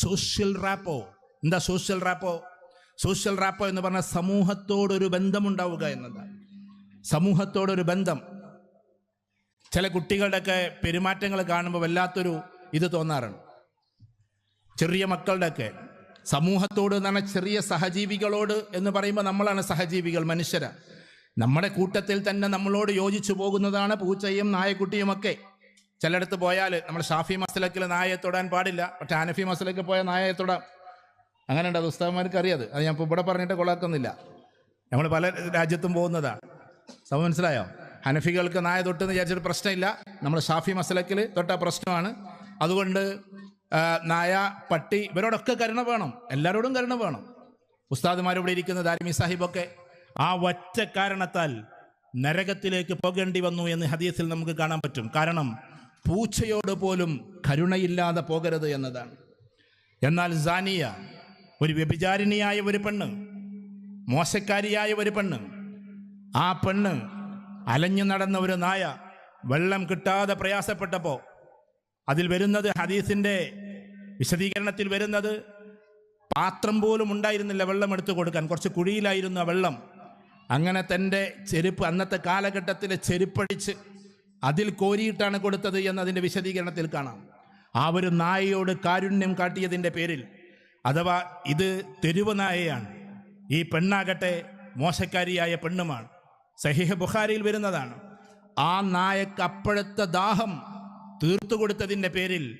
Social rapport എന്താ social rapport social rapport എന്ന് പറഞ്ഞാൽ സമൂഹത്തോടൊരു ബന്ധമുണ്ടാവുക എന്നതാണ് സമൂഹത്തോടൊരു ബന്ധം. ചില കുട്ടികളുടെയൊക്കെ പെരുമാറ്റങ്ങൾ കാണുമ്പോൾ വല്ലാത്തൊരു ഇത് തോന്നാറുണ്ട്. ചെറിയ മക്കളുടെയൊക്കെ. സമൂഹത്തോട് എന്ന് പറഞ്ഞാൽ ചെറിയ സഹജീവികളോട് എന്ന് പറയുമ്പോൾ നമ്മളാണ് സഹജീവികൾ മനുഷ്യരാ. നമ്മുടെ കൂട്ടത്തിൽ തന്നെ നമ്മളോട് യോജിച്ചു പോകുന്നതാണ് പൂച്ചയും നായക്കുട്ടിയും ഒക്കെ ചിലയിടത്ത് പോയാൽ നമ്മൾ ഷാഫി മസലക്കിൽ നായയെ തൊടാൻ പാടില്ല പക്ഷെ ഹനഫി മസലക്ക് പോയ നായയെ തൊടാം. അങ്ങനെയുണ്ട് അത് ഉസ്താവന്മാർക്ക് അറിയാത് അത് ഞാൻ ഇവിടെ പറഞ്ഞിട്ട് കൊള്ളാക്കുന്നില്ല നമ്മൾ പല രാജ്യത്തും പോകുന്നതാണ് സമ മനസ്സിലായോ? ഹനഫികൾക്ക് നായ തൊട്ടെന്ന് വിചാരിച്ചിട്ട് പ്രശ്നമില്ല. നമ്മൾ ഷാഫി മസലക്കിൽ തൊട്ട പ്രശ്നമാണ്. അതുകൊണ്ട് നായ പട്ടി ഇവരോടൊക്കെ കരുണ വേണം. എല്ലാവരോടും കരുണ വേണം. ഉസ്താദുമാരിവിടെ ഇരിക്കുന്ന ദാരിമി സാഹിബൊക്കെ ആ ഒറ്റ കാരണത്താൽ നരകത്തിലേക്ക് പോകേണ്ടി വന്നു എന്ന് ഹദീസിൽ നമുക്ക് കാണാൻ പറ്റും. കാരണം പൂച്ചയോട് പോലും കരുണയില്ലാതെ പോകരുത് എന്നതാണ്. എന്നാൽ സാനിയ ഒരു വ്യഭിചാരിണിയായ ഒരു പെണ്ണ് മോശക്കാരിയായ ഒരു പെണ്ണ് ആ പെണ്ണ് അലഞ്ഞു നടന്ന ഒരു നായ വെള്ളം കിട്ടാതെ പ്രയാസപ്പെട്ടപ്പോൾ അതിൽ വരുന്നത് ഹദീസിന്റെ വിശദീകരണത്തിൽ വരുന്നത് പാത്രം പോലും ഉണ്ടായിരുന്നില്ല വെള്ളം എടുത്തു കൊടുക്കാൻ. കുറച്ച് കുഴിയിലായിരുന്നു വെള്ളം. അങ്ങനെ തന്റെ ചെരുപ്പ് അന്നത്തെ കാലഘട്ടത്തിലെ ചെരുപ്പടിച്ച് അതിൽ കോരിയിട്ടാണ് കൊടുത്തത് എന്നതിന്റെ വിശദീകരണത്തിൽ കാണാം. ആ ഒരു നായയോട് കാരുണ്യം കാട്ടിയതിന്റെ പേരിൽ അഥവാ ഇത് തെരുവ് നായയാണ് ഈ പെണ്ണാകട്ടെ മോശക്കാരിയായ പെണ്ണുമാണ് സഹിഹ ബുഖാരിയിൽ വരുന്നതാണ്. ആ നായക്ക് അപ്പോഴത്തെ ദാഹം തീർത്തു കൊടുത്തതിന്റെ പേരിൽ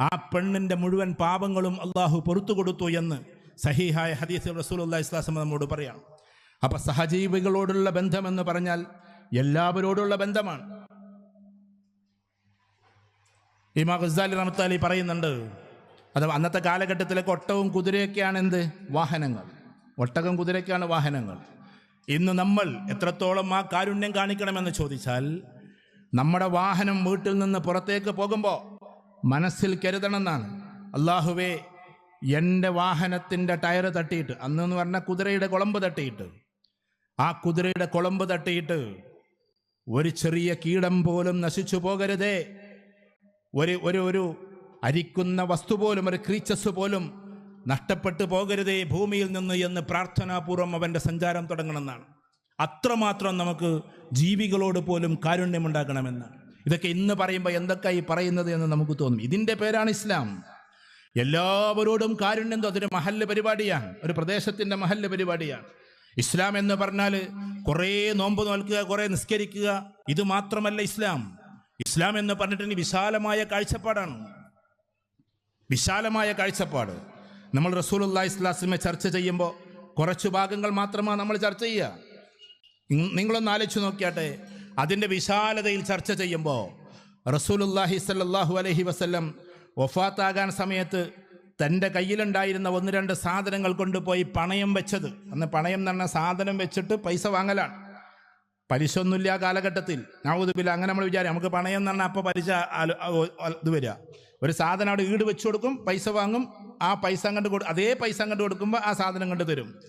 ആ പെണ്ണിന്റെ മുഴുവൻ പാപങ്ങളും അള്ളാഹു പൊറത്തു കൊടുത്തു എന്ന് സഹിഹായ ഹദീസ് റസൂലുല്ലാ ഇസ്ലാസം നമ്മോട് പറയാം. അപ്പം സഹജീവികളോടുള്ള ബന്ധമെന്ന് പറഞ്ഞാൽ എല്ലാവരോടുള്ള ബന്ധമാണ്. ഇമാ ഖുസാലി റഹ്മത്താലി പറയുന്നുണ്ട്. അത് അന്നത്തെ കാലഘട്ടത്തിലൊക്കെ ഒട്ടവും കുതിരയൊക്കെയാണ് എന്ത്? വാഹനങ്ങൾ. ഒട്ടകം കുതിരയൊക്കെയാണ് വാഹനങ്ങൾ. ഇന്ന് നമ്മൾ എത്രത്തോളം ആ കാരുണ്യം കാണിക്കണമെന്ന് ചോദിച്ചാൽ നമ്മുടെ വാഹനം വീട്ടിൽ നിന്ന് പുറത്തേക്ക് പോകുമ്പോൾ മനസ്സിൽ കരുതണമെന്നാണ്. അള്ളാഹുവേ എന്റെ വാഹനത്തിന്റെ ടയർ തട്ടിയിട്ട് അന്നെന്ന് പറഞ്ഞാൽ കുതിരയുടെ കുളമ്പ് തട്ടിയിട്ട് ആ കുതിരയുടെ കുളമ്പ് തട്ടിയിട്ട് ഒരു ചെറിയ കീടം പോലും നശിച്ചു പോകരുതേ. ഒരു ഒരു ഒരു അരിക്കുന്ന വസ്തു പോലും ഒരു ക്രീച്ചസ് പോലും നഷ്ടപ്പെട്ടു പോകരുതേ ഭൂമിയിൽ നിന്ന് എന്ന് പ്രാർത്ഥനാപൂർവം അവന്റെ സഞ്ചാരം തുടങ്ങണമെന്നാണ്. അത്രമാത്രം നമുക്ക് ജീവികളോട് പോലും കാരുണ്യമുണ്ടാക്കണമെന്നാണ് ഇതൊക്കെ ഇന്ന് പറയുമ്പോൾ എന്തൊക്കെ ഈ പറയുന്നത് എന്ന് നമുക്ക് തോന്നും. ഇതിന്റെ പേരാണ് ഇസ്ലാം. എല്ലാവരോടും കാരുണ്യം അതൊരു മഹല്ല് പരിപാടിയാണ്. ഒരു പ്രദേശത്തിന്റെ മഹല്ല് പരിപാടിയാണ്. ഇസ്ലാം എന്ന് പറഞ്ഞാൽ കുറേ നോമ്പ് നോൽക്കുക കുറേ നിസ്കരിക്കുക ഇത് മാത്രമല്ല ഇസ്ലാം. ഇസ്ലാം എന്ന് പറഞ്ഞിട്ടുണ്ടെങ്കിൽ വിശാലമായ കാഴ്ചപ്പാടാണ്. വിശാലമായ കാഴ്ചപ്പാട്. നമ്മൾ റസൂലുള്ള ഇസ്ലാസിനെ ചർച്ച ചെയ്യുമ്പോൾ കുറച്ച് ഭാഗങ്ങൾ മാത്രമാണ് നമ്മൾ ചർച്ച ചെയ്യുക. നിങ്ങ- നിങ്ങളൊന്ന് ആലോചിച്ച് നോക്കിയാട്ടെ. അതിന്റെ വിശാലതയിൽ ചർച്ച ചെയ്യുമ്പോൾ റസൂലുല്ലാഹി സല്ലാഹു അലഹി വസ്ല്ലം വഫാത്താകാൻ സമയത്ത് തന്റെ കയ്യിലുണ്ടായിരുന്ന ഒന്ന് രണ്ട് സാധനങ്ങൾ കൊണ്ടുപോയി പണയം വെച്ചത്. അന്ന് പണയം എന്ന് സാധനം വെച്ചിട്ട് പൈസ വാങ്ങലാണ്. പലിശ ഒന്നുമില്ല ആ കാലഘട്ടത്തിൽ. നൗദുബില്ല അങ്ങനെ നമ്മൾ വിചാരം നമുക്ക് പണയം എന്ന് പറഞ്ഞാൽ അപ്പോൾ പലിശ ഇത് വരിക ഒരു സാധനം അവിടെ ഈട് വെച്ച് കൊടുക്കും പൈസ വാങ്ങും ആ പൈസ അങ്ങോട്ട് കൊടു അതേ പൈസ അങ്ങോട്ട് കൊടുക്കുമ്പോൾ ആ സാധനം കണ്ട് തരും.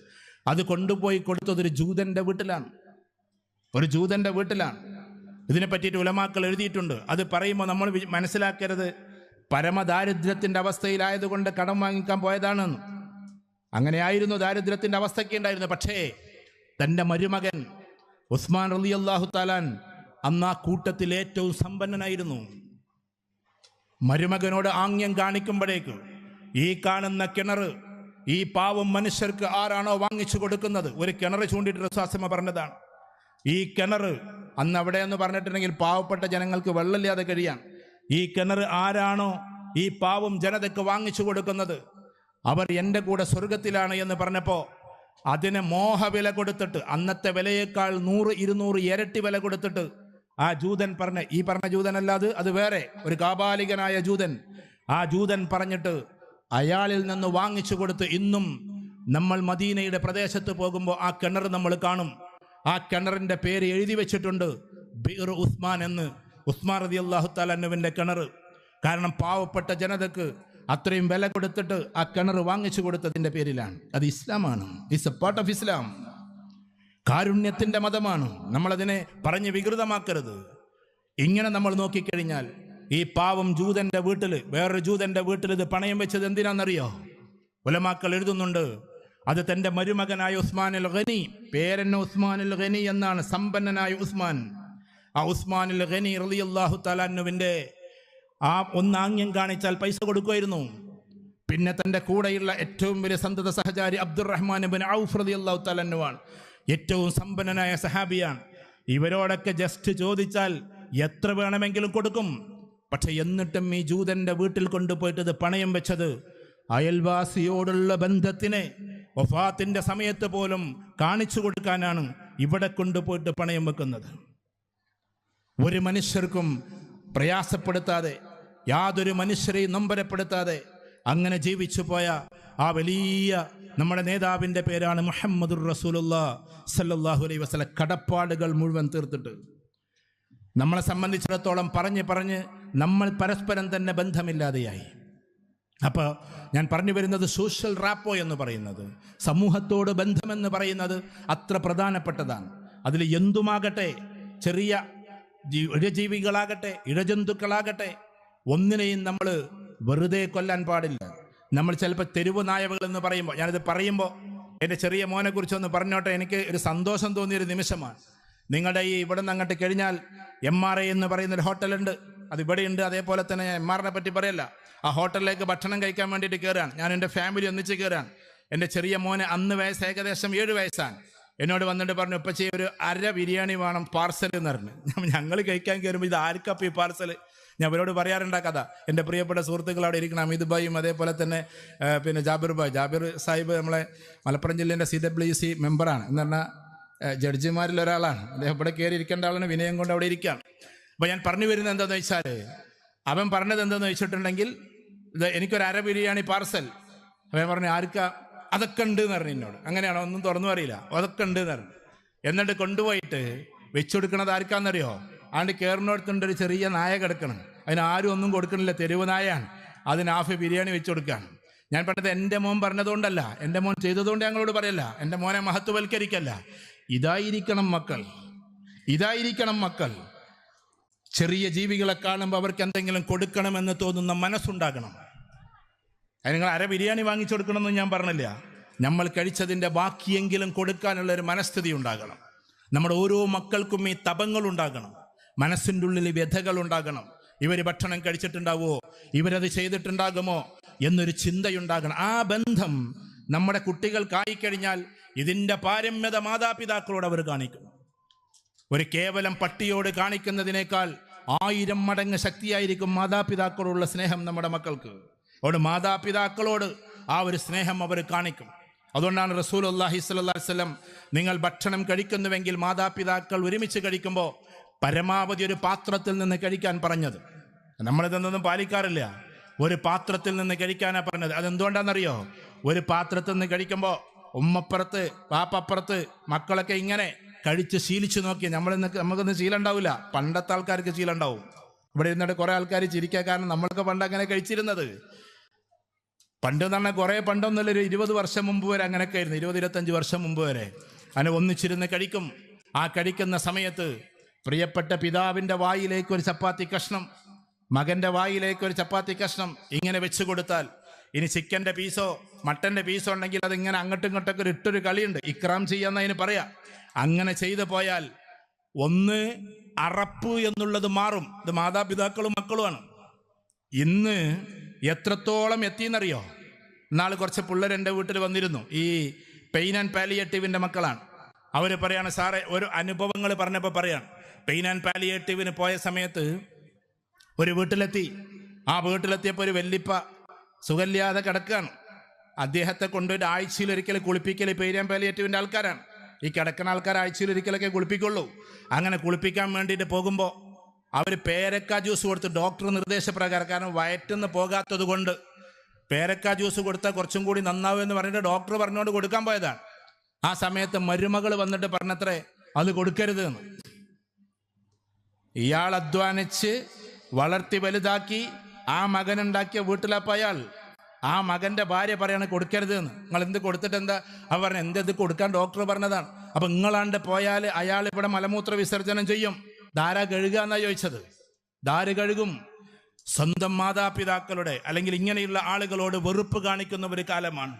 അത് കൊണ്ടുപോയി കൊടുത്തത് ഒരു ജൂതന്റെ വീട്ടിലാണ്. ഒരു ജൂതന്റെ വീട്ടിലാണ്. ഇതിനെ പറ്റിയിട്ട് ഉലമാക്കൾ എഴുതിയിട്ടുണ്ട്. അത് പറയുമ്പോൾ നമ്മൾ മനസ്സിലാക്കരുത്. പരമദാരിദ്ര്യത്തിന്റെ അവസ്ഥയിലായതുകൊണ്ട് കടം വാങ്ങിക്കാൻ പോയതാണെന്ന്. അങ്ങനെയായിരുന്നു ദാരിദ്ര്യത്തിന്റെ അവസ്ഥയ്ക്ക് ഉണ്ടായിരുന്നു പക്ഷേ തന്റെ മരുമകൻ ഉസ്മാൻ അലി അള്ളാഹു താലാൻ അന്ന് ആ കൂട്ടത്തിൽ ഏറ്റവും സമ്പന്നനായിരുന്നു. മരുമകനോട് ആംഗ്യം കാണിക്കുമ്പോഴേക്ക് ഈ കാണുന്ന കിണർ ഈ പാവം മനുഷ്യർക്ക് ആരാണോ വാങ്ങിച്ചു കൊടുക്കുന്നത്? ഒരു കിണർ ചൂണ്ടിട്ട് റസാസമ പറഞ്ഞതാണ്. ഈ കിണർ അന്ന് അവിടെ എന്ന് പറഞ്ഞിട്ടുണ്ടെങ്കിൽ പാവപ്പെട്ട ജനങ്ങൾക്ക് വെള്ളമില്ലാതെ കഴിയാൻ. ഈ കിണർ ആരാണോ ഈ പാവം ജനതയ്ക്ക് വാങ്ങിച്ചു കൊടുക്കുന്നത്? അവർ എന്റെ കൂടെ സ്വർഗത്തിലാണ് എന്ന് പറഞ്ഞപ്പോൾ അതിന് മോഹവില കൊടുത്തിട്ട് അന്നത്തെ വിലയേക്കാൾ നൂറ് ഇരുന്നൂറ് ഇരട്ടി വില കൊടുത്തിട്ട് ആ ജൂതൻ പറഞ്ഞ ഈ പറഞ്ഞ ജൂതനല്ല അത് അത് വേറെ ഒരു കാപാലികനായ ജൂതൻ. ആ ജൂതൻ പറഞ്ഞിട്ട് അയാളിൽ നിന്ന് വാങ്ങിച്ചു കൊടുത്ത് ഇന്നും നമ്മൾ മദീനയുടെ പ്രദേശത്ത് പോകുമ്പോൾ ആ കിണർ നമ്മൾ കാണും. ആ കിണറിന്റെ പേര് എഴുതി വെച്ചിട്ടുണ്ട് ബിർ ഉസ്മാൻ എന്ന്. ഉസ്മാൻ റതി അള്ളാഹു താലന്നുവിന്റെ കിണർ. കാരണം പാവപ്പെട്ട ജനതക്ക് അത്രയും വില കൊടുത്തിട്ട് ആ കിണർ വാങ്ങിച്ചു കൊടുത്തതിന്റെ പേരിലാണ്. അത് ഇസ്ലാമാണ്. Is a part of Islam കാരുണ്യത്തിന്റെ മതമാണ്. നമ്മളതിനെ പറഞ്ഞ് വികൃതമാക്കരുത്. ഇങ്ങനെ നമ്മൾ നോക്കിക്കഴിഞ്ഞാൽ ഈ പാവം ജൂതന്റെ വീട്ടിൽ വേറൊരു ജൂതന്റെ വീട്ടിൽ ഇത് പണയം വെച്ചത് എന്തിനാണെന്നറിയോ? ഉലമാക്കൾ എഴുതുന്നുണ്ട് അത് തന്റെ മരുമകനായ ഉസ്മാൻ അൽ ഖനി പേരൻ അൽ ഖനി എന്നാണ് സമ്പന്നനായ ഉസ്മാൻ. ആ ഉസ്മാൻ അൽ ഖനി തലാന്നുവിന്റെ ആ ഒന്നാംഗ്യം കാണിച്ചാൽ പൈസ കൊടുക്കുമായിരുന്നു. പിന്നെ തന്റെ കൂടെയുള്ള ഏറ്റവും വലിയ സന്തത സഹചാരി അബ്ദുറഹ്മാൻ ബിൻ ഔഫ് അള്ളാഹു തലന്നുവാണ് ഏറ്റവും സമ്പന്നനായ സഹാബിയാണ്. ഇവരോടൊക്കെ ജസ്റ്റ് ചോദിച്ചാൽ എത്ര വേണമെങ്കിലും കൊടുക്കും. പക്ഷെ എന്നിട്ടും ഈ ജൂതന്റെ വീട്ടിൽ കൊണ്ടുപോയിട്ടത് പണയം വെച്ചത് അയൽവാസിയോടുള്ള ബന്ധത്തിനെ വഫാത്തിന്റെ സമയത്ത് പോലും കാണിച്ചു കൊടുക്കാനാണ് ഇവിടെ കൊണ്ടുപോയിട്ട് പണയം വെക്കുന്നത്. ഒരു മനുഷ്യർക്കും പ്രയാസപ്പെടുത്താതെ യാതൊരു മനുഷ്യരെയും നൊമ്പരപ്പെടുത്താതെ അങ്ങനെ ജീവിച്ചു പോയ ആ വലിയ നമ്മുടെ നേതാവിന്റെ പേരാണ് മുഹമ്മദുർ റസൂലുള്ള സല്ലാഹു അലൈ വസ്ല കടപ്പാടുകൾ മുഴുവൻ തീർത്തിട്ട്. നമ്മളെ സംബന്ധിച്ചിടത്തോളം പറഞ്ഞ് പറഞ്ഞ് നമ്മൾ പരസ്പരം തന്നെ ബന്ധമില്ലാതെയായി. അപ്പോൾ ഞാൻ പറഞ്ഞു വരുന്നത് സോഷ്യൽ റാപ്പോ എന്ന് പറയുന്നത്. സമൂഹത്തോട് ബന്ധമെന്ന് പറയുന്നത് അത്ര പ്രധാനപ്പെട്ടതാണ്. അതിൽ എന്തുമാകട്ടെ ചെറിയ ജീവികളാകട്ടെ ഇഴജന്തുക്കളാകട്ടെ ഒന്നിനെയും നമ്മൾ വെറുതെ കൊല്ലാൻ പാടില്ല. നമ്മൾ ചിലപ്പോൾ തെരുവ് നായവകൾ എന്ന് പറയുമ്പോൾ ഞാനിത് പറയുമ്പോൾ എന്റെ ചെറിയ മോനെ കുറിച്ചൊന്ന് പറഞ്ഞോട്ടെ എനിക്ക് ഒരു സന്തോഷം തോന്നിയൊരു നിമിഷമാണ്. നിങ്ങളുടെ ഈ ഇവിടെ നിന്ന് അങ്ങോട്ട് കഴിഞ്ഞാൽ എം ആർ ഐ എന്ന് പറയുന്ന ഒരു ഹോട്ടലുണ്ട്. അത് ഇവിടെയുണ്ട്. അതേപോലെ തന്നെ ഞാൻ എം ആറിനെ പറ്റി പറയല്ല. ആ ഹോട്ടലിലേക്ക് ഭക്ഷണം കഴിക്കാൻ വേണ്ടിയിട്ട് കയറാണ് ഞാൻ എന്റെ ഫാമിലി ഒന്നിച്ച് കയറാണ് എന്റെ ചെറിയ മോനെ അന്ന് വയസ്സ് ഏകദേശം ഏഴ് വയസ്സാണ്. എന്നോട് വന്നിട്ട് പറഞ്ഞു ഉപ്പച്ചി ഒരു അര ബിരിയാണി വേണം പാർസൽ എന്ന് പറഞ്ഞു. ഞങ്ങൾ കഴിക്കാൻ കയറുമ്പോൾ ഇത് ആർക്കപ്പം ഈ പാർസൽ ഞാൻ അവരോട് പറയാറുണ്ട് ആ കഥ. എന്റെ പ്രിയപ്പെട്ട സുഹൃത്തുക്കൾ അവിടെ ഇരിക്കണം. അമിത് ഭായും അതേപോലെ തന്നെ പിന്നെ ജാബിർ ഭായ്. ജാബിർ സാഹിബ് നമ്മളെ മലപ്പുറം ജില്ലേന്റെ സി ഡബ്ല്യു സി മെമ്പറാണ് എന്ന് പറഞ്ഞാൽ ജഡ്ജിമാരിൽ ഒരാളാണ്. അദ്ദേഹം ഇവിടെ കയറി ഇരിക്കേണ്ട ആളാണ്. വിനയം കൊണ്ട് അവിടെ ഇരിക്കുകയാണ്. അപ്പോൾ ഞാൻ പറഞ്ഞു വരുന്നത് എന്താണെന്ന് വെച്ചാൽ അവൻ പറഞ്ഞത് എന്താണെന്ന് വെച്ചിട്ടുണ്ടെങ്കിൽ ഇത് എനിക്കൊരു അര ബിരിയാണി പാർസൽ. അവൻ പറഞ്ഞു ആർക്കാ? അതൊക്കെ ഉണ്ട് എന്ന് പറഞ്ഞു എന്നോട്. അങ്ങനെയാണോ? ഒന്നും തുറന്നു അറിയില്ല. അതൊക്കെ ഉണ്ട് എന്ന് പറഞ്ഞു. എന്നിട്ട് കൊണ്ടുപോയിട്ട് വെച്ചു കൊടുക്കണത് ആർക്കാന്നറിയോ? ആണ്ട് കയറിനോടത്തുണ്ട് ഒരു ചെറിയ നായ കിടക്കണം അതിന് ആരും ഒന്നും കൊടുക്കണില്ല. തെരുവ് നായയാണ്. അതിന് ഹാഫ് ബിരിയാണി വെച്ച് കൊടുക്കുകയാണ് ഞാൻ പറഞ്ഞത് എന്റെ മോൻ പറഞ്ഞതുകൊണ്ടല്ല. എന്റെ മോൻ ചെയ്തതുകൊണ്ട് ഞങ്ങളോട് പറയല്ല. എന്റെ മോനെ മഹത്വവൽക്കരിക്കല്ല. ഇതായിരിക്കണം മക്കൾ. ഇതായിരിക്കണം മക്കൾ. ചെറിയ ജീവികളെ കാണുമ്പോൾ അവർക്ക് എന്തെങ്കിലും കൊടുക്കണമെന്ന് തോന്നുന്ന മനസ്സുണ്ടാകണം. നിങ്ങൾ അര ബിരിയാണി വാങ്ങിച്ചു കൊടുക്കണമെന്ന് ഞാൻ പറഞ്ഞില്ല. നമ്മൾ കഴിച്ചതിന്റെ ബാക്കിയെങ്കിലും കൊടുക്കാനുള്ള ഒരു മനസ്ഥിതി ഉണ്ടാകണം. നമ്മുടെ ഓരോ മക്കൾക്കും ഈ തപങ്ങൾ ഉണ്ടാകണം. മനസ്സിന്റെ ഉള്ളിൽ വ്യഥകൾ ഉണ്ടാകണം. ഇവർ ഭക്ഷണം കഴിച്ചിട്ടുണ്ടാവുമോ ഇവരത് ചെയ്തിട്ടുണ്ടാകുമോ? എന്നൊരു ചിന്തയുണ്ടാകണം. ആ ബന്ധം നമ്മുടെ കുട്ടികൾക്കായിക്കഴിഞ്ഞാൽ ഇതിന്റെ പാരമ്യത മാതാപിതാക്കളോട് അവർ കാണിക്കും. ഒരു കേവലം പട്ടിയോട് കാണിക്കുന്നതിനേക്കാൾ ആയിരം മടങ്ങ് ശക്തിയായിരിക്കും മാതാപിതാക്കളോടുള്ള സ്നേഹം നമ്മുടെ മക്കൾക്ക്. അതുകൊണ്ട് മാതാപിതാക്കളോട് ആ ഒരു സ്നേഹം അവർ കാണിക്കും. അതുകൊണ്ടാണ് റസൂൽ അള്ളാഹി സ്വല്ലം നിങ്ങൾ ഭക്ഷണം കഴിക്കുന്നുവെങ്കിൽ മാതാപിതാക്കൾ ഒരുമിച്ച് കഴിക്കുമ്പോൾ പരമാവധി ഒരു പാത്രത്തിൽ നിന്ന് കഴിക്കാൻ പറഞ്ഞത്. നമ്മളിതൊന്നും പാലിക്കാറില്ല. ഒരു പാത്രത്തിൽ നിന്ന് കഴിക്കാനാണ് പറഞ്ഞത്. അതെന്തുകൊണ്ടാണെന്നറിയോ? ഒരു പാത്രത്തിൽ നിന്ന് കഴിക്കുമ്പോൾ ഉമ്മപ്പുറത്ത് പാപ്പപ്പുറത്ത് മക്കളൊക്കെ ഇങ്ങനെ കഴിച്ച് ശീലിച്ചു നോക്കി. നമ്മൾ നമുക്കൊന്നും ശീലം ഉണ്ടാവില്ല പണ്ടത്തെ ആൾക്കാർക്ക് ശീലം ഉണ്ടാവും ഇവിടെ ഇരുന്നിട്ട് കുറേ ആൾക്കാർ ചിരിക്കാൻ കാരണം നമ്മൾക്ക് പണ്ട് അങ്ങനെ കഴിച്ചിരുന്നത്. പണ്ട് എന്ന് പറഞ്ഞാൽ കുറേ പണ്ടൊന്നുമില്ല. ഒരു ഇരുപത് വർഷം മുമ്പ് വരെ അങ്ങനെയൊക്കെ ആയിരുന്നു. ഇരുപത് ഇരുപത്തഞ്ച് വർഷം മുമ്പ് വരെ. അങ്ങനെ ഒന്നിച്ചിരുന്ന് കഴിക്കും. ആ കഴിക്കുന്ന സമയത്ത് പ്രിയപ്പെട്ട പിതാവിന്റെ വായിലേക്ക് ഒരു ചപ്പാത്തി കഷ്ണം മകന്റെ വായിലേക്ക് ഒരു ചപ്പാത്തി കഷ്ണം ഇങ്ങനെ വെച്ച് കൊടുത്താൽ ഇനി ചിക്കന്റെ പീസോ മട്ടന്റെ പീസോ ഉണ്ടെങ്കിൽ അതിങ്ങനെ അങ്ങോട്ടും ഇങ്ങോട്ടൊക്കെ ഒരു ഇട്ടൊരു കളിയുണ്ട്. ഇക്രാം ചെയ്യാന്ന് അതിന് പറയാം. അങ്ങനെ ചെയ്തു പോയാൽ ഒന്ന് അറപ്പ് എന്നുള്ളത് മാറും. ഇത് മാതാപിതാക്കളും മക്കളുമാണ്. ഇന്ന് എത്രത്തോളം എത്തിയെന്നറിയോ? നാളെ കുറച്ച് പിള്ളേർ എന്റെ വീട്ടിൽ വന്നിരുന്നു. ഈ പെയിൻ ആൻഡ് പാലിയേറ്റീവിന്റെ മക്കളാണ്. അവർ പറയാണ് സാറേ ഒരു അനുഭവങ്ങൾ പറഞ്ഞപ്പോൾ പറയാണ്. പെയിൻ ആൻഡ് പാലിയേറ്റീവിന് പോയ സമയത്ത് ഒരു വീട്ടിലെത്തി. ആ വീട്ടിലെത്തിയപ്പോൾ ഒരു വെല്ലിപ്പ സുഖല്യാതെ കിടക്കുകയാണ്. അദ്ദേഹത്തെ കൊണ്ട് ആഴ്ചയിൽ ഒരിക്കൽ കുളിപ്പിക്കൽ പെയിൻ ആൻഡ് പാലിയേറ്റീവിന്റെ ആൾക്കാരാണ്. ഈ കിടക്കുന്ന ആൾക്കാർ ആഴ്ചയിൽ ഒരിക്കലൊക്കെ കുളിപ്പിക്കുള്ളൂ. അങ്ങനെ കുളിപ്പിക്കാൻ വേണ്ടിയിട്ട് പോകുമ്പോൾ അവർ പേരക്ക ജ്യൂസ് കൊടുത്ത് ഡോക്ടർ നിർദ്ദേശപ്രകാരം കാരണം വയറ്റുനിന്ന് പോകാത്തത് കൊണ്ട് പേരക്ക ജ്യൂസ് കൊടുത്താൽ കുറച്ചും കൂടി നന്നാവും എന്ന് പറഞ്ഞിട്ട് ഡോക്ടർ പറഞ്ഞുകൊണ്ട് കൊടുക്കാൻ പോയതാണ്. ആ സമയത്ത് മരുമകൾ വന്നിട്ട് പറഞ്ഞത്രേ അത് കൊടുക്കരുത് എന്ന്. ഇയാൾ അധ്വാനിച്ച് വളർത്തി വലുതാക്കി ആ മകനുണ്ടാക്കിയ വീട്ടിലപ്പോൾ അയാൾ ആ മകന്റെ ഭാര്യ പറയാണ് കൊടുക്കരുത് എന്ന്. നിങ്ങൾ എന്ത് കൊടുത്തിട്ട് എന്താ അവർ പറഞ്ഞു ഇത് കൊടുക്കാൻ ഡോക്ടർ പറഞ്ഞതാണ്. അപ്പൊ നിങ്ങളാണ്ട് പോയാൽ അയാൾ ഇവിടെ മലമൂത്ര വിസർജനം ചെയ്യും. ധാര കഴുകുക എന്നാ ചോദിച്ചത്? ധാര കഴുകും? സ്വന്തം മാതാപിതാക്കളുടെ അല്ലെങ്കിൽ ഇങ്ങനെയുള്ള ആളുകളോട് വെറുപ്പ് കാണിക്കുന്ന ഒരു കാലമാണ്.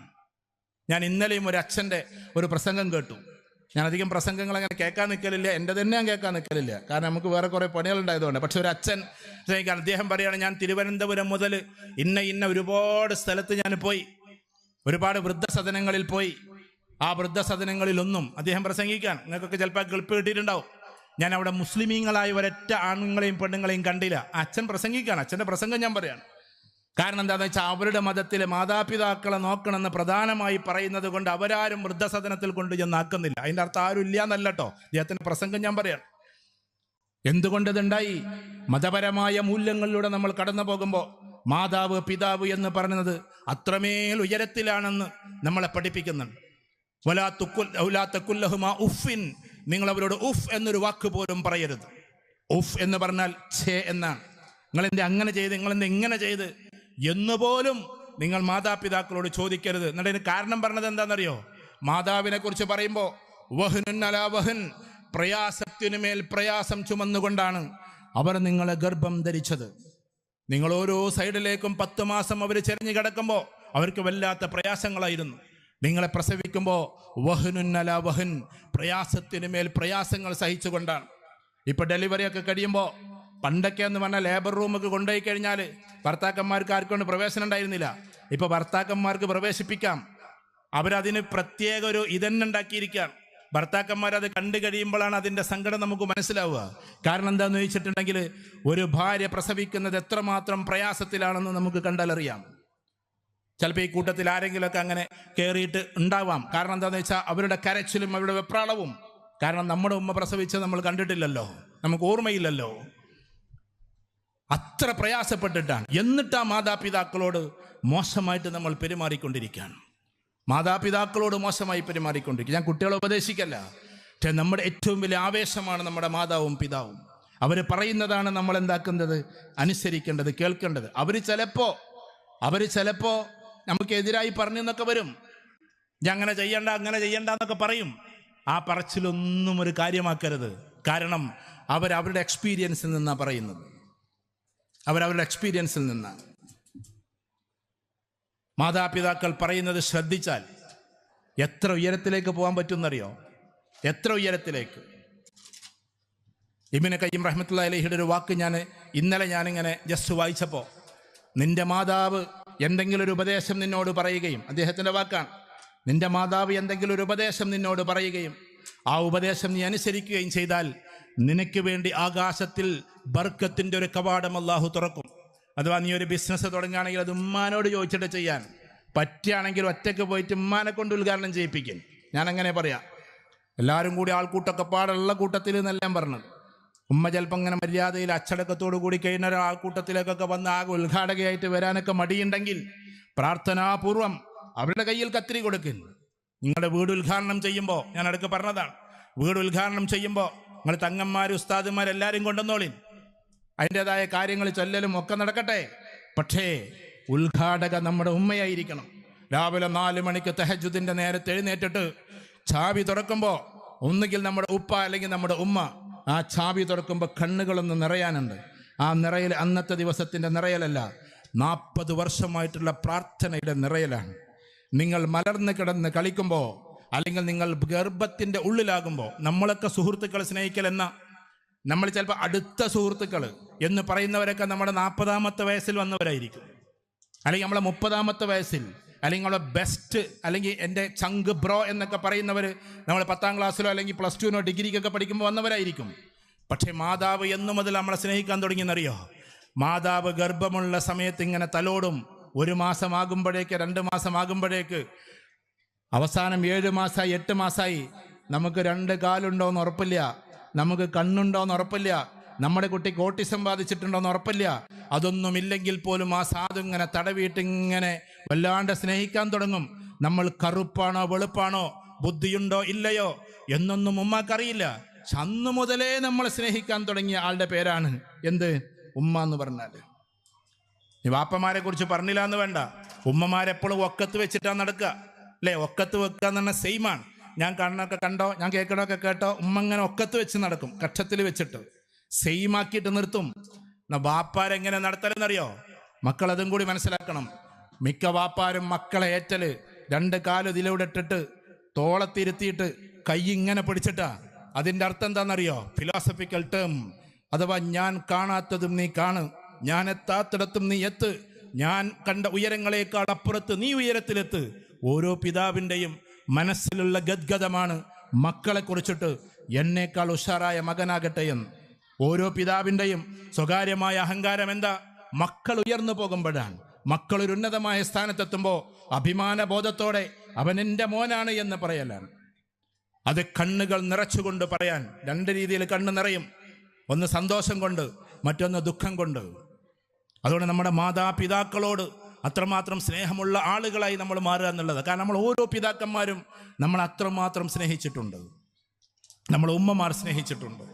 ഞാൻ ഇന്നലെയും ഒരു അച്ഛന്റെ ഒരു പ്രസംഗം കേട്ടു. ഞാൻ അധികം പ്രസംഗങ്ങൾ അങ്ങനെ കേൾക്കാൻ നിൽക്കലില്ല എന്റെ തന്നെ ഞാൻ കേൾക്കാൻ നിൽക്കലില്ല കാരണം നമുക്ക് വേറെ കുറേ പണികളുണ്ടായതുകൊണ്ട്. പക്ഷെ ഒരു അച്ഛൻ സ്നേഹിക്കാൻ അദ്ദേഹം പറയുകയാണ് ഞാൻ തിരുവനന്തപുരം മുതൽ ഇന്ന ഇന്ന ഒരുപാട് സ്ഥലത്ത് ഞാൻ പോയി. ഒരുപാട് വൃദ്ധസദനങ്ങളിൽ പോയി. ആ വൃദ്ധസദനങ്ങളിലൊന്നും അദ്ദേഹം പ്രസംഗിക്കാൻ. നിങ്ങൾക്കൊക്കെ ചിലപ്പോൾ ഗൾപ്പ് കിട്ടിയിട്ടുണ്ടാവും. ഞാൻ അവിടെ മുസ്ലിമീങ്ങളായ ഒരൊറ്റ ആണുങ്ങളെയും പെണ്ണുങ്ങളെയും കണ്ടില്ല. അച്ഛൻ പ്രസംഗിക്കുകയാണ്. അച്ഛന്റെ പ്രസംഗം ഞാൻ പറയാണ് കാരണം എന്താണെന്ന് വെച്ചാൽ അവരുടെ മതത്തിലെ മാതാപിതാക്കളെ നോക്കണമെന്ന് പ്രധാനമായി പറയുന്നത് കൊണ്ട് അവരാരും വൃദ്ധസദനത്തിൽ കൊണ്ട് ചെന്നാക്കുന്നില്ല. അതിന്റെ അർത്ഥം ആരും ഇല്ല എന്നല്ല കേട്ടോ അദ്ദേഹത്തിന്റെ പ്രസംഗം ഞാൻ പറയാം. എന്തുകൊണ്ട് ഇതുണ്ടായി? മതപരമായ മൂല്യങ്ങളിലൂടെ നമ്മൾ കടന്നു പോകുമ്പോൾ മാതാവ് പിതാവ് എന്ന് പറയുന്നത് അത്രമേൽ ഉയരത്തിലാണെന്ന് നമ്മളെ പഠിപ്പിക്കുന്നുണ്ട്. ഉഫിൻ നിങ്ങൾ അവരോട് ഉഫ് എന്നൊരു വാക്ക് പോലും പറയരുത്. ഉഫ് എന്ന് പറഞ്ഞാൽ ഛേ എന്നാണ്. നിങ്ങൾ അങ്ങനെ ചെയ്ത്? നിങ്ങൾ ഇങ്ങനെ ചെയ്ത്? എന്ന് പോലും നിങ്ങൾ മാതാപിതാക്കളോട് ചോദിക്കരുത്. എന്നിട്ട് ഇതിന് കാരണം പറഞ്ഞത് എന്താണെന്നറിയോ? മാതാവിനെ കുറിച്ച് പറയുമ്പോൾ വഹ്നുൻ അലാ വഹൻ പ്രയാസത്തിനുമേൽ പ്രയാസം ചുമന്നുകൊണ്ടാണ് അവർ നിങ്ങളെ ഗർഭം ധരിച്ചത്. നിങ്ങൾ ഓരോ സൈഡിലേക്കും പത്ത് മാസം അവർ ചെരിഞ്ഞു കിടക്കുമ്പോൾ അവർക്ക് വല്ലാത്ത പ്രയാസങ്ങളായിരുന്നു. നിങ്ങളെ പ്രസവിക്കുമ്പോൾ വഹനുന്നല വഹൻ പ്രയാസത്തിനുമേൽ പ്രയാസങ്ങൾ സഹിച്ചുകൊണ്ടാണ്. ഇപ്പൊ ഡെലിവറി ഒക്കെ കഴിയുമ്പോൾ പണ്ടൊക്കെ എന്ന് പറഞ്ഞാൽ ലേബർ റൂമൊക്കെ കൊണ്ടുപോയി കഴിഞ്ഞാൽ ഭർത്താക്കന്മാർക്ക് ആർക്കൊണ്ട് പ്രവേശനം ഉണ്ടായിരുന്നില്ല. ഇപ്പൊ ഭർത്താക്കന്മാർക്ക് പ്രവേശിപ്പിക്കാം. അവരതിന് പ്രത്യേക ഒരു ഇതന്നെ ഉണ്ടാക്കിയിരിക്കുകയാണ്. ഭർത്താക്കന്മാർ അത് കണ്ടു കഴിയുമ്പോഴാണ് അതിന്റെ സങ്കടം നമുക്ക് മനസ്സിലാവുക. കാരണം എന്താണെന്ന് ചോദിച്ചിട്ടുണ്ടെങ്കിൽ ഒരു ഭാര്യ പ്രസവിക്കുന്നത് എത്രമാത്രം പ്രയാസത്തിലാണെന്ന് നമുക്ക് കണ്ടാലറിയാം ചിലപ്പോൾ ഈ കൂട്ടത്തിൽ ആരെങ്കിലുമൊക്കെ അങ്ങനെ കയറിയിട്ട് ഉണ്ടാവാം. കാരണം എന്താണെന്ന് വെച്ചാൽ അവരുടെ കരച്ചിലും അവരുടെ വെപ്രാളവും. കാരണം നമ്മുടെ ഉമ്മ പ്രസവിച്ച് നമ്മൾ കണ്ടിട്ടില്ലല്ലോ. നമുക്ക് ഓർമ്മയില്ലല്ലോ. അത്ര പ്രയാസപ്പെട്ടിട്ടാണ്. എന്നിട്ട് ആ മാതാപിതാക്കളോട് മോശമായിട്ട് നമ്മൾ പെരുമാറിക്കൊണ്ടിരിക്കുകയാണ്. മാതാപിതാക്കളോട് മോശമായി പെരുമാറിക്കൊണ്ടിരിക്കുക ഞാൻ കുട്ടികളെ ഉപദേശിക്കല്ല. പക്ഷേ നമ്മുടെ ഏറ്റവും വലിയ ആവേശമാണ് നമ്മുടെ മാതാവും പിതാവും. അവർ പറയുന്നതാണ് നമ്മൾ എന്താക്കുന്നത്? അനുസരിക്കേണ്ടത് കേൾക്കേണ്ടത്. അവർ ചിലപ്പോൾ അവർ ചിലപ്പോൾ നമുക്കെതിരായി പറഞ്ഞു എന്നൊക്കെ വരും. ഞാൻ അങ്ങനെ ചെയ്യണ്ട അങ്ങനെ ചെയ്യണ്ട എന്നൊക്കെ പറയും. ആ പറച്ചിലൊന്നും ഒരു കാര്യമാക്കരുത്. കാരണം അവർ അവരുടെ എക്സ്പീരിയൻസിൽ നിന്നാണ് പറയുന്നത്. അവരവരുടെ എക്സ്പീരിയൻസിൽ നിന്ന്. മാതാപിതാക്കൾ പറയുന്നത് ശ്രദ്ധിച്ചാൽ എത്ര ഉയരത്തിലേക്ക് പോകാൻ പറ്റുമെന്നറിയോ? എത്ര ഉയരത്തിലേക്ക്? ഇബിന് കയ്യം റഹ്മത്തുള്ള അലഹിയുടെ ഒരു വാക്ക് ഞാൻ ഇന്നലെ ഞാനിങ്ങനെ ജസ്റ്റ് വായിച്ചപ്പോൾ നിന്റെ മാതാവ് എന്തെങ്കിലും ഒരു ഉപദേശം നിന്നോട് പറയുകയും അദ്ദേഹത്തിന്റെ വാക്കാണ്. നിന്റെ മാതാവ് എന്തെങ്കിലും ഒരു ഉപദേശം നിന്നോട് പറയുകയും ആ ഉപദേശം നീ അനുസരിക്കുകയും ചെയ്താൽ നിനക്ക് വേണ്ടി ആകാശത്തിൽ ബർക്കത്തിന്റെ ഒരു കവാടം അള്ളാഹു തുറക്കും. അഥവാ നീ ഒരു ബിസിനസ് തുടങ്ങുകയാണെങ്കിൽ അത് ഉമ്മാനോട് ചോദിച്ചിട്ട് ചെയ്യാൻ. പറ്റുകയാണെങ്കിൽ ഒറ്റയ്ക്ക് പോയിട്ട് ഉമ്മാനെ കൊണ്ട് ഉദ്ഘാടനം ചെയ്യിപ്പിക്കും. ഞാൻ അങ്ങനെ പറയാം. എല്ലാവരും കൂടി ആൾക്കൂട്ടൊക്കെ പാടുള്ള കൂട്ടത്തിൽ എന്നെല്ലാം പറഞ്ഞത്. ഉമ്മ ചിലപ്പോൾ അങ്ങനെ മര്യാദയിൽ അച്ചടക്കത്തോടു കൂടി കഴിഞ്ഞ ഒരു ആൾക്കൂട്ടത്തിലേക്കൊക്കെ വന്ന് ആകെ ഉദ്ഘാടകയായിട്ട് വരാനൊക്കെ മടിയുണ്ടെങ്കിൽ പ്രാർത്ഥനാപൂർവം അവരുടെ കയ്യിൽ കത്തിരി കൊടുക്കും. നിങ്ങളുടെ വീട് ഉദ്ഘാടനം ചെയ്യുമ്പോൾ ഞാൻ അടുക്ക് പറഞ്ഞതാണ്. വീട് ഉദ്ഘാടനം ചെയ്യുമ്പോൾ നിങ്ങൾ തങ്ങന്മാർ ഉസ്താദുമാർ എല്ലാവരും കൊണ്ടുവന്നോളിൻ. അതിന്റെതായ കാര്യങ്ങൾ ചൊല്ലലും ഒക്കെ നടക്കട്ടെ. പക്ഷേ ഉദ്ഘാടക നമ്മുടെ ഉമ്മയായിരിക്കണം. രാവിലെ നാല് മണിക്ക് തെഹജുദിന്റെ നേരത്തെ എഴുന്നേറ്റിട്ട് ചാവി തുറക്കുമ്പോൾ ഒന്നുകിൽ നമ്മുടെ ഉപ്പ അല്ലെങ്കിൽ നമ്മുടെ ഉമ്മ ആ ചാവി തുറക്കുമ്പോൾ കണ്ണുകളൊന്ന് നിറയാനുണ്ട്. ആ നിറയൽ അന്നത്തെ ദിവസത്തിന്റെ നിറയലല്ല നാൽപ്പത് വർഷമായിട്ടുള്ള പ്രാർത്ഥനയുടെ നിറയലാണ്. നിങ്ങൾ മലർന്ന് കിടന്ന് കളിക്കുമ്പോൾ അല്ലെങ്കിൽ നിങ്ങൾ ഗർഭത്തിന്റെ ഉള്ളിലാകുമ്പോൾ നമ്മളൊക്കെ സുഹൃത്തുക്കളെ സ്നേഹിക്കൽ എന്ന നമ്മൾ ചിലപ്പോൾ അടുത്ത സുഹൃത്തുക്കൾ എന്ന് പറയുന്നവരൊക്കെ നമ്മുടെ നാൽപ്പതാമത്തെ വയസ്സിൽ വന്നവരായിരിക്കും. അല്ലെങ്കിൽ നമ്മളെ മുപ്പതാമത്തെ വയസ്സിൽ അല്ലെങ്കിൽ നമ്മളെ ബെസ്റ്റ് അല്ലെങ്കിൽ എന്റെ ചങ്ക് ബ്രോ എന്നൊക്കെ പറയുന്നവർ നമ്മൾ പത്താം ക്ലാസ്സിലോ അല്ലെങ്കിൽ പ്ലസ് ടുവിനോ ഡിഗ്രിക്കൊക്കെ പഠിക്കുമ്പോൾ വന്നവരായിരിക്കും. പക്ഷേ മാതാവ് എന്നു മുതൽ നമ്മളെ സ്നേഹിക്കാൻ തുടങ്ങിയെന്നറിയോ? മാതാവ് ഗർഭമുള്ള സമയത്ത് ഇങ്ങനെ തലോടും ഒരു മാസമാകുമ്പോഴേക്ക് രണ്ട് മാസമാകുമ്പോഴേക്ക് അവസാനം ഏഴ് മാസമായി എട്ട് മാസമായി നമുക്ക് രണ്ട് കാലുണ്ടോ എന്ന് ഉറപ്പില്ല. നമുക്ക് കണ്ണുണ്ടോയെന്ന് ഉറപ്പില്ല. നമ്മുടെ കുട്ടിക്ക് ഓട്ടിസം ബാധിച്ചിട്ടുണ്ടോയെന്ന് ഉറപ്പില്ല. അതൊന്നും ഇല്ലെങ്കിൽ പോലും ആ സാധു ഇങ്ങനെ തടവിയിട്ട് ഇങ്ങനെ വല്ലാണ്ട് സ്നേഹിക്കാൻ തുടങ്ങും. നമ്മൾ കറുപ്പാണോ വെളുപ്പാണോ? ബുദ്ധിയുണ്ടോ ഇല്ലയോ? എന്നൊന്നും ഉമ്മാക്കറിയില്ല അന്ന് മുതലേ നമ്മൾ സ്നേഹിക്കാൻ തുടങ്ങിയ ആളുടെ പേരാണ് എന്ത്? ഉമ്മ എന്ന് പറഞ്ഞാൽ നീ വാപ്പമാരെ കുറിച്ച് പറഞ്ഞില്ല എന്ന് വേണ്ട. ഉമ്മമാരെപ്പോഴും ഒക്കത്ത് വെച്ചിട്ടാണ് നടക്കുക. അല്ലേ? ഒക്കത്ത് വെക്കുക എന്ന് പറഞ്ഞാൽ സെയിമാണ് ഞാൻ കണ്ണൊക്കെ കണ്ടോ ഞാൻ കേൾക്കണമൊക്കെ കേട്ടോ ഉമ്മ ഇങ്ങനെ ഒക്കത്ത് വെച്ച് നടക്കും കക്ഷത്തിൽ വെച്ചിട്ട്. സെയിം ആക്കിയിട്ട് നിർത്തും. എന്നാ വാപ്പാരെങ്ങനെ നടത്തലെന്നറിയോ? മക്കൾ അതും കൂടി മനസ്സിലാക്കണം. മിക്ക വാപ്പാരും മക്കളെ ഏറ്റൽ രണ്ട് കാൽ ഇതിലൂടെ ഇട്ടിട്ട് തോളത്തിരുത്തിയിട്ട് കൈ ഇങ്ങനെ പിടിച്ചിട്ടാ. അതിന്റെ അർത്ഥം എന്താണെന്നറിയോ ഫിലോസഫിക്കൽ ടേം അഥവാ ഞാൻ കാണാത്തതും നീ കാണ്. ഞാൻ എത്താത്തിടത്തും നീ എത്ത്. ഞാൻ കണ്ട ഉയരങ്ങളെക്കാൾ അപ്പുറത്ത് നീ ഉയരത്തിലെത്ത്. ഓരോ പിതാവിന്റെയും മനസ്സിലുള്ള ഗദ്ഗതമാണ് മക്കളെ കുറിച്ചിട്ട് എന്നേക്കാൾ ഉഷാറായ മകനാകട്ടെ എന്ന്. ഓരോ പിതാവിന്റെയും സ്വകാര്യമായ അഹങ്കാരം എന്താ? മക്കൾ ഉയർന്നു പോകുമ്പോഴാണ്. മക്കൾ ഒരു ഉന്നതമായ സ്ഥാനത്തെത്തുമ്പോൾ അഭിമാന ബോധത്തോടെ അവൻ എന്റെ മോനാണ് എന്ന് പറയലാണ്. അത് കണ്ണുകൾ നിറച്ചുകൊണ്ട് പറയാൻ രണ്ട് രീതിയിൽ കണ്ണ് നിറയും. ഒന്ന് സന്തോഷം കൊണ്ട് മറ്റൊന്ന് ദുഃഖം കൊണ്ട്. അതുകൊണ്ട് നമ്മുടെ മാതാപിതാക്കളോട് അത്രമാത്രം സ്നേഹമുള്ള ആളുകളായി നമ്മൾ മാറുക എന്നുള്ളത്. കാരണം നമ്മൾ ഓരോ പിതാക്കന്മാരും നമ്മൾ അത്രമാത്രം സ്നേഹിച്ചിട്ടുണ്ട്. നമ്മൾ ഉമ്മമാർ സ്നേഹിച്ചിട്ടുണ്ട്.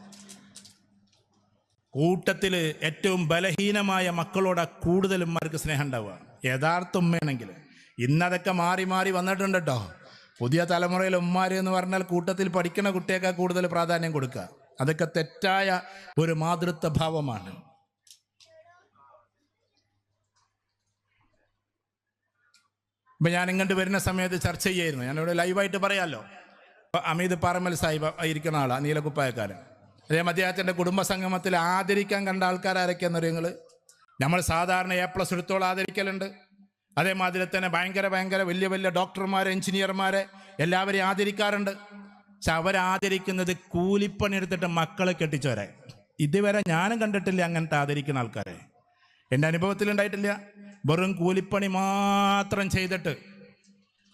കൂട്ടത്തിൽ ഏറ്റവും ബലഹീനമായ മക്കളോട് കൂടുതൽ ഉമ്മമാർക്ക് സ്നേഹം ഉണ്ടാവുക. യഥാർത്ഥ ഉമ്മയാണെങ്കിൽ. ഇന്നതൊക്കെ മാറി മാറി വന്നിട്ടുണ്ട് കേട്ടോ പുതിയ തലമുറയിൽ ഉമ്മമാർ എന്ന് പറഞ്ഞാൽ കൂട്ടത്തിൽ പഠിക്കുന്ന കുട്ടിയൊക്കെ കൂടുതൽ പ്രാധാന്യം കൊടുക്കുക. അതൊക്കെ തെറ്റായ ഒരു മാതൃത്വ ഭാവമാണ് ഇപ്പം ഞാൻ ഇങ്ങോട്ട് വരുന്ന സമയത്ത് ചർച്ച ചെയ്യായിരുന്നു. ഞാനിവിടെ ലൈവായിട്ട് പറയാമല്ലോ അമീദ് പാറമൽ സാഹിബ് ഇരിക്കുന്ന ആളാണ് നീലക്കുപ്പായക്കാരൻ. അതേ അദ്ദേഹത്തിന്റെ കുടുംബ സംഗമത്തിൽ ആദരിക്കാൻ കണ്ട ആൾക്കാരാരൊക്കെയെന്ന് നിങ്ങൾ നമ്മൾ സാധാരണ എ പ്ലസ് എടുത്തോളം ആദരിക്കലുണ്ട്. അതേമാതിരി തന്നെ ഭയങ്കര ഭയങ്കര വലിയ വലിയ ഡോക്ടർമാരെ എഞ്ചിനീയർമാരെ എല്ലാവരെയും ആദരിക്കാറുണ്ട്. പക്ഷെ അവരാദരിക്കുന്നത് കൂലിപ്പണി എടുത്തിട്ട് മക്കളെ കെട്ടിച്ചവരെ. ഇതുവരെ ഞാനും കണ്ടിട്ടില്ല അങ്ങനത്തെ ആദരിക്കുന്ന ആൾക്കാരെ. എന്റെ അനുഭവത്തിൽ ഉണ്ടായിട്ടില്ല വെറും കൂലിപ്പണി മാത്രം ചെയ്തിട്ട്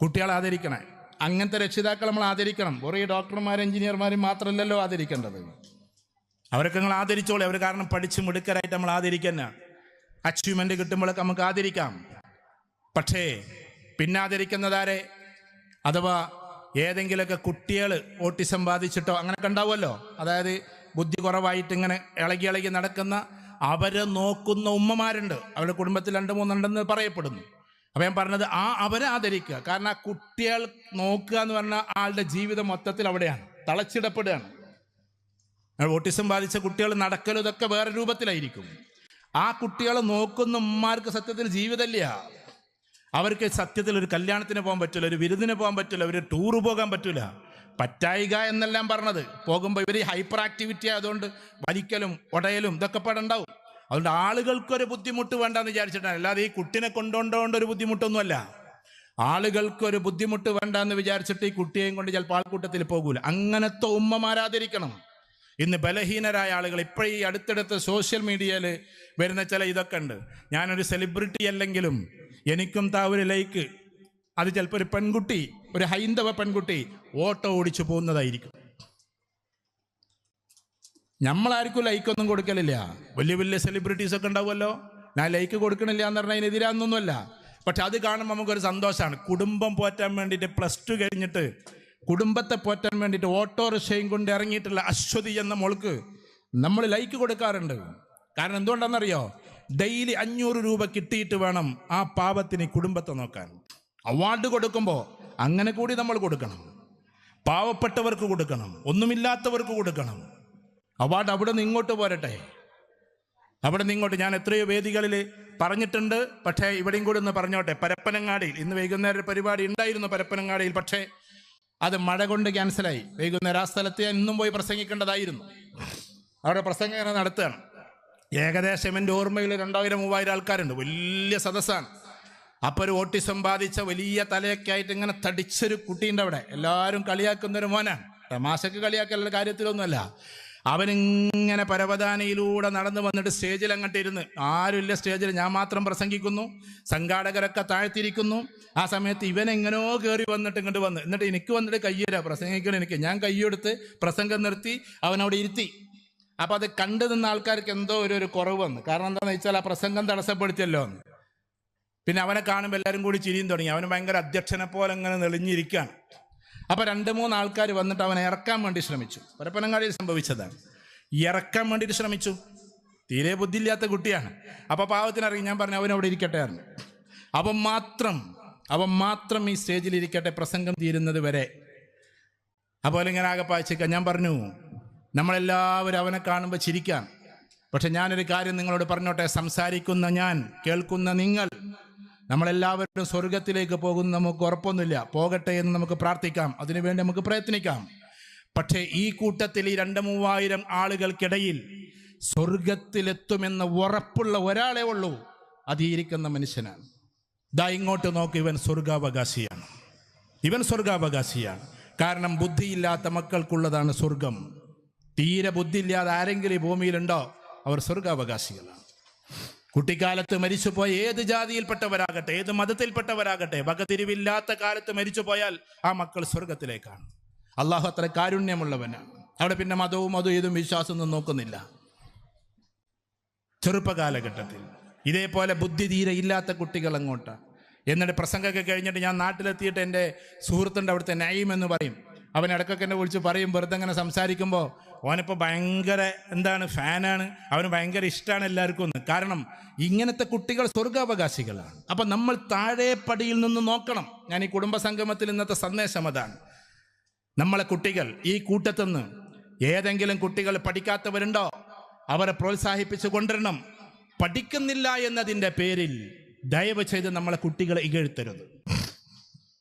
കുട്ടികളെ ആദരിക്കണേ. അങ്ങനത്തെ രക്ഷിതാക്കൾ നമ്മൾ ആദരിക്കണം. ഈ ഡോക്ടർമാരും എഞ്ചിനീയർമാരും മാത്രമല്ലല്ലോ ആദരിക്കേണ്ടത്. അവരൊക്കെ നിങ്ങൾ ആദരിച്ചോളൂ. അവർ കാരണം പഠിച്ച് മിടുക്കരായിട്ട് നമ്മൾ ആദരിക്കുന്ന. അച്ചീവ്മെന്റ് കിട്ടുമ്പോഴൊക്കെ നമുക്ക് ആദരിക്കാം. പക്ഷേ പിന്നെ ആദരിക്കുന്നതാരെ അഥവാ ഏതെങ്കിലുമൊക്കെ കുട്ടികൾ ഓട്ടിസം ബാധിച്ചിട്ടോ അങ്ങനെയൊക്കെ ഉണ്ടാവുമല്ലോ. അതായത് ബുദ്ധി കുറവായിട്ട് ഇങ്ങനെ ഇളകി ഇളകി നടക്കുന്ന അവരെ നോക്കുന്ന ഉമ്മമാരുണ്ട്. അവരുടെ കുടുംബത്തിൽ രണ്ട് മൂന്നുണ്ടെന്ന് പറയപ്പെടുന്നു. അപ്പം ഞാൻ പറഞ്ഞത് ആ അവരെ ആദരിക്കുക. കാരണം ആ കുട്ടികൾ നോക്കുക എന്ന് പറഞ്ഞാൽ ആളുടെ ജീവിതം മൊത്തത്തിൽ അവിടെയാണ്. തളച്ചിടപ്പെടുകയാണ്. ഓട്ടിസം ബാധിച്ച കുട്ടികൾ നടക്കലും ഇതൊക്കെ വേറെ രൂപത്തിലായിരിക്കും. ആ കുട്ടികളെ നോക്കുന്ന ഉമ്മമാർക്ക് സത്യത്തിൽ ജീവിതമില്ല. അവർക്ക് സത്യത്തിൽ ഒരു കല്യാണത്തിന് പോകാൻ പറ്റില്ല ഒരു വിരുന്നിന് പോകാൻ പറ്റില്ല ഒരു ടൂറ് പോകാൻ പറ്റില്ല. പറ്റായിക എന്നെല്ലാം പറഞ്ഞത്. പോകുമ്പോൾ ഇവർ ഹൈപ്പർ ആക്ടിവിറ്റി ആയതുകൊണ്ട് വലിക്കലും ഉടയലും ഇതൊക്കെ പാടുണ്ടാവും. അതുകൊണ്ട് ആളുകൾക്കൊരു ബുദ്ധിമുട്ട് വേണ്ടെന്ന് വിചാരിച്ചിട്ടാണ്. അല്ലാതെ ഈ കുട്ടിനെ കൊണ്ടുകൊണ്ടോണ്ട് ഒരു ബുദ്ധിമുട്ടൊന്നുമല്ല. ആളുകൾക്കൊരു ബുദ്ധിമുട്ട് വേണ്ടെന്ന് വിചാരിച്ചിട്ട് ഈ കുട്ടിയെയും കൊണ്ട് ചിലപ്പോൾ ആൾക്കൂട്ടത്തിൽ പോകൂല. അങ്ങനത്തെ ഉമ്മമാരാതിരിക്കണം. ഇന്ന് ബലഹീനരായ ആളുകൾ ഇപ്പോൾ ഈ അടുത്തടുത്ത് സോഷ്യൽ മീഡിയയിൽ വരുന്ന ചില ഇതൊക്കെ ഉണ്ട്. ഞാനൊരു സെലിബ്രിറ്റി അല്ലെങ്കിലും എനിക്കും താ ഒരു ലൈക്ക് അത് ചിലപ്പോൾ ഒരു പെൺകുട്ടി ഒരു ഹൈന്ദവ പെൺകുട്ടി ഓട്ടോ ഓടിച്ചു പോകുന്നതായിരിക്കും. നമ്മളാർക്കും ലൈക്കൊന്നും കൊടുക്കലില്ല. വലിയ വലിയ സെലിബ്രിറ്റീസ് ഒക്കെ ഉണ്ടാവുമല്ലോ. ഞാൻ ലൈക്ക് കൊടുക്കണില്ല എന്ന് പറഞ്ഞാൽ അതിനെതിരാന്നൊന്നുമല്ല. പക്ഷെ അത് കാണുമ്പോൾ നമുക്കൊരു സന്തോഷമാണ് കുടുംബം പോറ്റാൻ വേണ്ടിയിട്ട് പ്ലസ് ടു കഴിഞ്ഞിട്ട് കുടുംബത്തെ പോറ്റാൻ വേണ്ടിയിട്ട് ഓട്ടോറിക്ഷയും കൊണ്ട് ഇറങ്ങിയിട്ടുള്ള അശ്വതി എന്ന മോൾക്ക് നമ്മൾ ലൈക്ക് കൊടുക്കാറുണ്ട്. കാരണം എന്തുകൊണ്ടാണെന്നറിയോ? ഡെയിലി അഞ്ഞൂറ് രൂപ കിട്ടിയിട്ട് വേണം ആ പാപത്തിന് കുടുംബത്തെ നോക്കാൻ. അവാർഡ് കൊടുക്കുമ്പോൾ അങ്ങനെ കൂടി നമ്മൾ കൊടുക്കണം. പാവപ്പെട്ടവർക്ക് കൊടുക്കണം. ഒന്നുമില്ലാത്തവർക്ക് കൊടുക്കണം. അവാർഡ് അവിടെ നിന്ന് ഇങ്ങോട്ട് പോരട്ടെ. അവിടെ നിന്ന് ഇങ്ങോട്ട്. ഞാൻ എത്രയോ വേദികളിൽ പറഞ്ഞിട്ടുണ്ട്. പക്ഷേ ഇവിടെയും കൂടി ഒന്ന് പറഞ്ഞോട്ടെ. പരപ്പനങ്ങാടിയിൽ ഇന്ന് വൈകുന്നേരം പരിപാടി ഉണ്ടായിരുന്നു പരപ്പനങ്ങാടിയിൽ. പക്ഷേ അത് മഴ കൊണ്ട് ക്യാൻസലായി വൈകുന്നേരം ആ സ്ഥലത്ത് ഞാൻ ഇന്നും പോയി പ്രസംഗിക്കേണ്ടതായിരുന്നു. അവിടെ പ്രസംഗം നടത്തുകയാണ്. ഏകദേശം എന്റെ ഓർമ്മയിൽ രണ്ടായിരം മൂവായിരം ആൾക്കാരുണ്ട്. വലിയ സദസ്സാണ്. അപ്പോൾ ഒരു ഓട്ടിസം ബാധിച്ച വലിയ തലയൊക്കെ ആയിട്ട് ഇങ്ങനെ തടിച്ചൊരു കുട്ടീന്റെ അവിടെ. എല്ലാവരും കളിയാക്കുന്ന ഒരു മോനാണ് തമാശക്ക് കളിയാക്കലുള്ള കാര്യത്തിലൊന്നുമല്ല. അവനിങ്ങനെ പരവധാനയിലൂടെ നടന്നു വന്നിട്ട് സ്റ്റേജിൽ അങ്ങോട്ട് ഇരുന്ന്. ആരുമില്ല സ്റ്റേജിൽ ഞാൻ മാത്രം പ്രസംഗിക്കുന്നു. സംഘാടകരൊക്കെ താഴ്ത്തിരിക്കുന്നു ആ സമയത്ത് ഇവൻ എങ്ങനെയോ കയറി വന്നിട്ട് ഇങ്ങോട്ട് വന്ന്. എന്നിട്ട് എനിക്ക് വന്നിട്ട് കയ്യേരാ പ്രസംഗിക്കണം എനിക്ക്. ഞാൻ കയ്യെടുത്ത് പ്രസംഗം നിർത്തി അവനവിടെ ഇരുത്തി. അപ്പോൾ അത് കണ്ടു നിന്ന ആൾക്കാർക്ക് എന്തോ ഒരു ഒരു കുറവ് വന്നു. കാരണം എന്താണെന്ന് വെച്ചാൽ ആ പ്രസംഗം തടസ്സപ്പെടുത്തിയല്ലോ എന്ന്. പിന്നെ അവനെ കാണുമ്പോൾ എല്ലാവരും കൂടി ചിരിയും തുടങ്ങി. അവന് ഭയങ്കര അധ്യക്ഷനെ പോലെ അങ്ങനെ നെളിഞ്ഞിരിക്കുകയാണ്. അപ്പോൾ രണ്ട് മൂന്ന് ആൾക്കാർ വന്നിട്ട് അവനെ ഇറക്കാൻ വേണ്ടി ശ്രമിച്ചു. ഒരപ്പനങ്ങാടി സംഭവിച്ചതാണ്. ഇറക്കാൻ വേണ്ടിയിട്ട് ശ്രമിച്ചു. തീരെ ബുദ്ധിയില്ലാത്ത കുട്ടിയാണ്. അപ്പോൾ പാവത്തിനറിയി ഞാൻ പറഞ്ഞു അവനവിടെ ഇരിക്കട്ടെ ആണ് അവൻ മാത്രം അവൻ മാത്രം ഈ സ്റ്റേജിൽ ഇരിക്കട്ടെ പ്രസംഗം തീരുന്നത് വരെ. അപ്പോൾ ഇങ്ങനെ ആകെ പായിച്ചേക്കാം. ഞാൻ പറഞ്ഞു നമ്മളെല്ലാവരും അവനെ കാണുമ്പോൾ ചിരിക്കാം. പക്ഷെ ഞാനൊരു കാര്യം നിങ്ങളോട് പറഞ്ഞോട്ടെ? സംസാരിക്കുന്ന ഞാൻ കേൾക്കുന്ന നിങ്ങൾ നമ്മളെല്ലാവരും സ്വർഗത്തിലേക്ക് പോകുന്ന നമുക്ക് ഉറപ്പൊന്നുമില്ല. പോകട്ടെ എന്ന് നമുക്ക് പ്രാർത്ഥിക്കാം. അതിനുവേണ്ടി നമുക്ക് പ്രയത്നിക്കാം. പക്ഷേ ഈ കൂട്ടത്തിൽ ഈ രണ്ട് മൂവായിരം ആളുകൾക്കിടയിൽ സ്വർഗത്തിലെത്തുമെന്ന ഉറപ്പുള്ള ഒരാളെ ഉള്ളൂ. അത് ഇരിക്കുന്ന മനുഷ്യനാണ്. ദാ ഇങ്ങോട്ട് നോക്ക് ഇവൻ സ്വർഗാവകാശിയാണ്. ഇവൻ സ്വർഗാവകാശിയാണ്. കാരണം ബുദ്ധിയില്ലാത്ത മക്കൾക്കുള്ളതാണ് സ്വർഗം തീരെ ബുദ്ധിയില്ലാതെ ആരെങ്കിലും ഈ ഭൂമിയിലുണ്ടോ? അവർ സ്വർഗാവകാശികളാണ്. കുട്ടിക്കാലത്ത് മരിച്ചുപോയ ഏത് ജാതിയിൽപ്പെട്ടവരാകട്ടെ ഏത് മതത്തിൽപ്പെട്ടവരാകട്ടെ വകതിരിവില്ലാത്ത കാലത്ത് മരിച്ചുപോയാൽ ആ മക്കൾ സ്വർഗത്തിലേക്കാണ് അള്ളാഹു അത്ര കാരുണ്യമുള്ളവനാണ്. അവിടെ പിന്നെ മതവും അതും ഏതും വിശ്വാസമൊന്നും നോക്കുന്നില്ല. ചെറുപ്പകാലഘട്ടത്തിൽ ഇതേപോലെ ബുദ്ധി തീരെ ഇല്ലാത്ത കുട്ടികൾ അങ്ങോട്ടാണ് എന്നിട്ട് പ്രസംഗമൊക്കെ കഴിഞ്ഞിട്ട് ഞാൻ നാട്ടിലെത്തിയിട്ട് എന്റെ സുഹൃത്തുണ്ട് അവിടുത്തെ നയീം എന്ന് പറയും. അവൻ ഇടയ്ക്കൊക്കെ എന്നെ വിളിച്ച് പറയും വെറുതെ അങ്ങനെ സംസാരിക്കുമ്പോൾ ഓനിപ്പോൾ ഭയങ്കര എന്താണ് ഫാനാണ്. അവന് ഭയങ്കര ഇഷ്ടമാണ് എല്ലാവർക്കും എന്ന് കാരണം ഇങ്ങനത്തെ കുട്ടികൾ സ്വർഗാവകാശികളാണ്. അപ്പം നമ്മൾ താഴെപ്പടിയിൽ നിന്ന് നോക്കണം. ഞാൻ ഈ കുടുംബ സംഗമത്തിൽ ഇന്നത്തെ സന്ദേശം അതാണ്. നമ്മളെ കുട്ടികൾ ഈ കൂട്ടത്തുനിന്ന് ഏതെങ്കിലും കുട്ടികൾ പഠിക്കാത്തവരുണ്ടോ? അവരെ പ്രോത്സാഹിപ്പിച്ചു കൊണ്ടുവരണം. പഠിക്കുന്നില്ല എന്നതിന്റെ പേരിൽ ദയവ് ചെയ്ത് നമ്മളെ കുട്ടികളെ ഇകഴ്ത്തരുത്.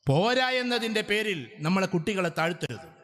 പോരാ എന്നതിന്റെ പേരിൽ നമ്മളെ കുട്ടികളെ താഴ്ത്തരുത്.